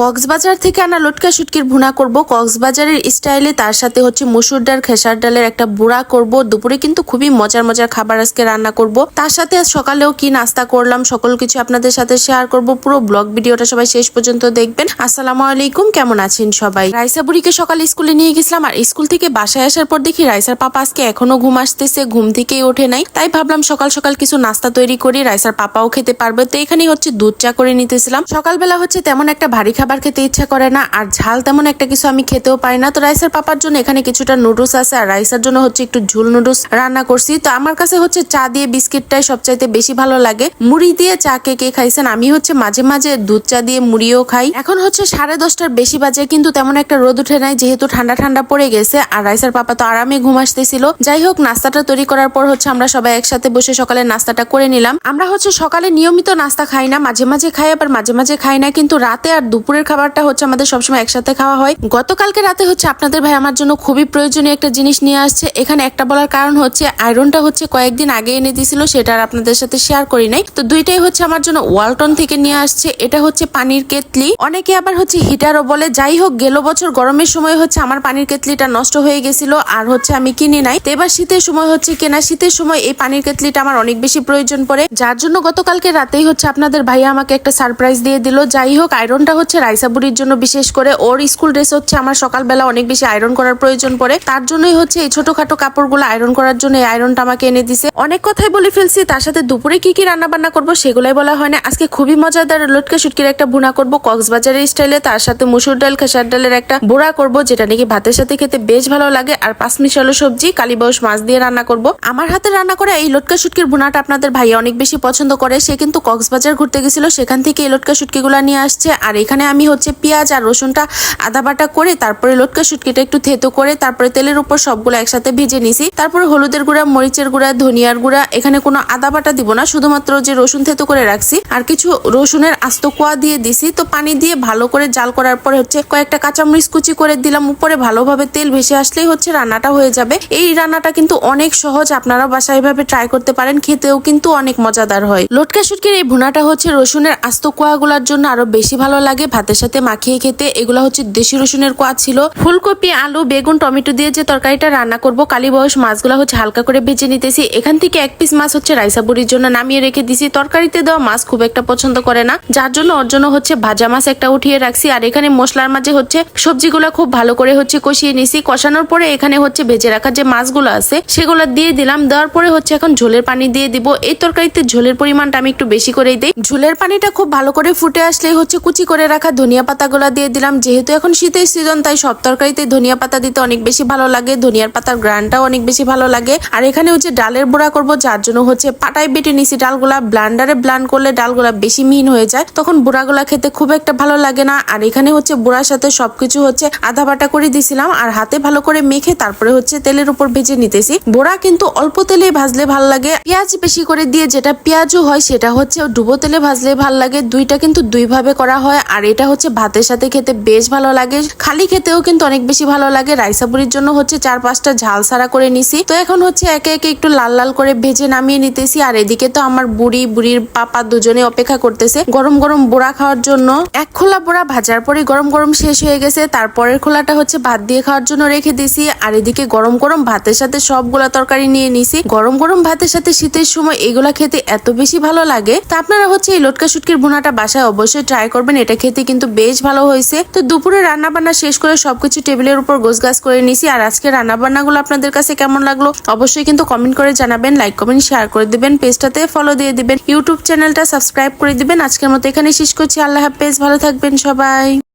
কক্সবাজার থেকে আনা লটকা শুটকির ভুনা করব। কক্সবাজারের স্টাইলে তার সাথে হচ্ছে মসুর ডাল, খেসার ডালের একটা বুড়া করব। দুপুরে কিন্তু খুবই মজার মজার খাবার আজকে রান্না করব। তার সাথে সকালেও কি নাস্তা করলাম সকল কিছু আপনাদের সাথে শেয়ার করব। পুরো ব্লগ ভিডিওটা সবাই শেষ পর্যন্ত দেখবেন। আসসালামু আলাইকুম, কেমন আছেন সবাই? রাইসা বুড়িকে সকালে স্কুলে নিয়ে গেছিলাম আর স্কুল থেকে বাসায় আসার পর দেখি রাইসার পাপা আজকে এখনও ঘুম আসতেছে, ঘুম থেকেই ওঠে নাই। তাই ভাবলাম সকাল সকাল কিছু নাস্তা তৈরি করি, রাইসার পাপাও খেতে পারবে। তো এখানেই হচ্ছে দুধ চা করে নিতেছিলাম। সকালবেলা হচ্ছে তেমন একটা ভারী খাবার খেতে ইচ্ছা করে না, আর ঝাল তেমন একটা কিছু আমি খেতেও পারি না। তো রাইসের পাপার জন্য এখানে কিছুটা নুডলস আছে, আর রাইসের জন্য হচ্ছে একটু ঝুল নুডলস রান্না করছি। তো আমার কাছে হচ্ছে চা দিয়ে বিস্কিটটাই সবচাইতে বেশি ভালো লাগে। মুড়ি দিয়ে চা কে কে খাইছেন? আমি হচ্ছে মাঝে মাঝে দুধ চা দিয়ে মুড়িও খাই। এখন হচ্ছে সাড়ে দশটার বেশি বাজে, কিন্তু তেমন একটা রোদ উঠে নাই, যেহেতু ঠান্ডা ঠান্ডা পড়ে গেছে, আর রাইসের পাপা তো আরামে ঘুম আসতেছিল। যাই হোক, নাস্তাটা তৈরি করার পর হচ্ছে আমরা সবাই একসাথে বসে সকালে নাস্তাটা করে নিলাম। আমরা হচ্ছে সকালে নিয়মিত নাস্তা খাই না, মাঝে মাঝে খাই, আবার মাঝে মাঝে খাই না, কিন্তু রাতে আর দুপুরের খাবারটা হচ্ছে আমাদের সবসময় একসাথে খাওয়া হয়। গতকালকে রাতে হচ্ছে আপনাদের ভাই আমার জন্য খুবই প্রয়োজনীয় একটা জিনিস নিয়ে আসছে। এখানে একটা বলার কারণ হচ্ছে আয়রনটা হচ্ছে কয়েকদিন আগে এনে দিয়েছিল, সেটা আর আপনাদের সাথে শেয়ার করি নাই। তো দুইটাই হচ্ছে আমার জন্য ওয়ালটন থেকে নিয়ে আসছে। এটা হচ্ছে পানির কেতলি অনেকে আবার হচ্ছে হিটারও বলে, যাই হোক, গেল বছর গরমের সময় হচ্ছে আমার পানির কেতলিটা নষ্ট হয়ে গেছিল, আর হচ্ছে আমি কিনি নাই। তো এবার শীতের সময় হচ্ছে কেনা। শীতের সময় এই পানির কেতলিটা আমার অনেক বেশি প্রয়োজন পড়ে। যার জন্য গতকালকে রাতেই হচ্ছে আপনাদের ভাইয়া আমাকে একটা সারপ্রাইজ দিয়ে দিল। যাই হোক আয়রনটা হচ্ছে রাইসা বুড়ির জন্য বিশেষ করে ওর স্কুল ড্রেস হচ্ছে আমার সকালবেলা অনেক বেশি আয়রন করার প্রয়োজন পড়ে। তার জন্যই হচ্ছে এই ছোটখাটো কাপড়গুলো আয়রন করার জন্য এই আয়রনটা আমাকে এনে দিছে। অনেক কথাই বলে ফেলছি, তার সাথে দুপুরে কি কি রান্না বান্না করব সেগুলাই বলা হয় না। আজকে খুবই মজাদার লটকা শুটকির একটা ভুনা করব, কক্সবাজারের স্টাইলে তার সাথে মুসুর ডাল, খেসার ডালের একটা বোড়া করব, যেটা নাকি ভাতের সাথে খেতে বেশ ভালো লাগে। আর পাঁচ মিশালো সবজি কালীবাউস মাছ দিয়ে রান্না করব। আমার হাতে রান্না করা এই লটকা শুটকির ভুনাটা আপনাদের ভাইয়া অনেক বেশি পছন্দ করে। সে কিন্তু কক্সবাজার ঘুরতে গেছিল, সেখান থেকে এই লটকা শুটকিগুলো নিয়ে আসছে। আর এখানে আমি হচ্ছে পেঁয়াজ আর রসুনটা আদা বাটা করে তারপরে লটকা শুটকিটা একটু থেতো করে তারপরে তেলের উপর সবগুলো একসাথে ভেজে নিছি। তারপরে হলুদের গুঁড়া, মরিচের গুঁড়া, ধনিয়ার গুঁড়া, এখানে কোনো আদা বাটা দিব না, শুধুমাত্র যে রসুন থেতো করে রাখছি। আর কিছু রসুনের আস্ত কোয়া দিয়ে দিছি, তো পানি দিয়ে ভালো করে জাল করার পরে হচ্ছে কয়েকটা কাঁচামরিচ কুচি করে দিলাম, উপরে ভালোভাবে তেল ভেসে আসলেই হচ্ছে রান্নাটা হয়ে যাবে। এই রান্নাটা কিন্তু অনেক সহজ আপনারা বাসায় এভাবে ট্রাই করতে পারেন, খেতেও কিন্তু অনেক মজাদার হয়। লটকা শুটকির এই ভুনাটা হচ্ছে রসুনের আস্ত কোয়াগুলার জন্য আরও বেশি ভালো লাগে ভাতের সাথে মাখিয়ে খেতে, এগুলো হচ্ছে দেশি রসুনের কোয়া ছিল। ফুলকপি, আলু, বেগুন, টমেটো দিয়ে যে তরকারিটা রান্না করব, কালী বয়স মাছগুলো হচ্ছে হালকা করে ভেজে নিতেছি। এখান থেকে এক পিস মাছ হচ্ছে রাইসা বুড়ির জন্য নামিয়ে রেখে দিছি। তরকারিতে দেওয়া মাছ খুব একটা পছন্দ করে না। যার জন্য ওর জন্য হচ্ছে ভাজা মাছ একটা উঠিয়ে রাখছি। আর এখানে মশলার মাঝে হচ্ছে সবজিগুলো খুব ভালো করে হচ্ছে কষিয়ে নিছি। কষানোর পরে এখানে হচ্ছে ভেজে রাখা যে মাছগুলো আছে, সেগুলো দিয়ে দিলাম। দেওয়ার পরে হচ্ছে এখন ঝোলের পানি দিয়ে দিব। এই তরকারিতে ঝোলের পরিমাণটা আমি একটু বেশি করেই দিই। ঝোলের পানিটা খুব ভালো করে ফুটে আসলে হচ্ছে কুচি করে রাখা ধনিয়া পাতাগুলো দিয়ে দিলাম। যেহেতু এখন শীতের সিজন তাই সব তরকারিতে ধনিয়া পাতা দিতে অনেক বেশি ভালো লাগে। ধনিয়ার পাতার গ্রানটাও অনেক বেশি ভালো লাগে। আর এখানে হচ্ছে ডালের বড়া করব, যার জন্য হচ্ছে পাটায় বেটে নিছি ডালগুলা। ব্লান্ডারে ব্লান্ড করলে ডালগুলা বেশি মিহিন হয়ে যায়। তখন বুড়াগুলা খেতে খুব একটা ভালো লাগে না। আর এখানে হচ্ছে বুড়ার সাথে সবকিছু হচ্ছে আধা বাটা করে দিছিলাম। আর হাতে ভালো করে মেখে তারপরে হচ্ছে তেলের উপর ভেজে নিতেছি। বোড়া কিন্তু অল্প তেলে ভাজলে ভালো লাগে। পেঁয়াজ বেশি করে দিয়ে যেটা পেঁয়াজও হয়, সেটা হচ্ছে ডুবো তেলে ভাজলে ভালো লাগে। দুইটা কিন্তু দুই ভাবে করা হয়। আর এটা হচ্ছে ভাতের সাথে খেতে বেশ ভালো লাগে। খালি খেতেও কিন্তু অনেক বেশি ভালো লাগে। রাইসাপুরির জন্য হচ্ছে চার পাঁচটা ঝাল সারা করে নিছি। তো এখন হচ্ছে একে একে একটু লাল লাল করে ভেজে নামিয়ে নিতেছি। আর এদিকে তো আমার বুড়ি, বুড়ির পাপা দুজনে অপেক্ষা করতেছে গরম গরম বোড়া খাওয়ার জন্য। এক খোলা বোড়া ভাজার পরে গরম গরম শেষ হয়ে গেছে। তারপরের খোলাটা হচ্ছে ভাত দিয়ে খাওয়ার জন্য রেখে দিছি। আর এদিকে গরম গরম ভাতের সাথে সবগুলা তরকারি নিয়ে নিছি। গরম গরম ভাতের সাথে শীতের সময় এগুলা খেতে এত বেশি ভালো লাগে। তা আপনারা হচ্ছে এই লটকা শুটকির ভুনাটা বাসায় অবশ্যই ট্রাই করবেন। এটা খেতে কিন্তু বেশ ভালো হয়েছে। তো দুপুরে রান্না বান্না শেষ করে সবকিছু টেবিলের উপর গোছগাছ করে নিছি। আর আজকে রান্না বান্নাগুলো আপনাদের কাছে কেমন লাগল অবশ্যই কিন্তু কমেন্ট করে জানাবেন লাইক কমেন্ট শেয়ার করে দিবেন, পেজটাতে ফলো দিয়ে দিবেন। ইউটিউব চ্যানেলটা সাবস্ক্রাইব করে দিবেন। আজকের মতো এখানে শেষ করছি। আল্লাহ হাফেজ। ভালো থাকবেন সবাই।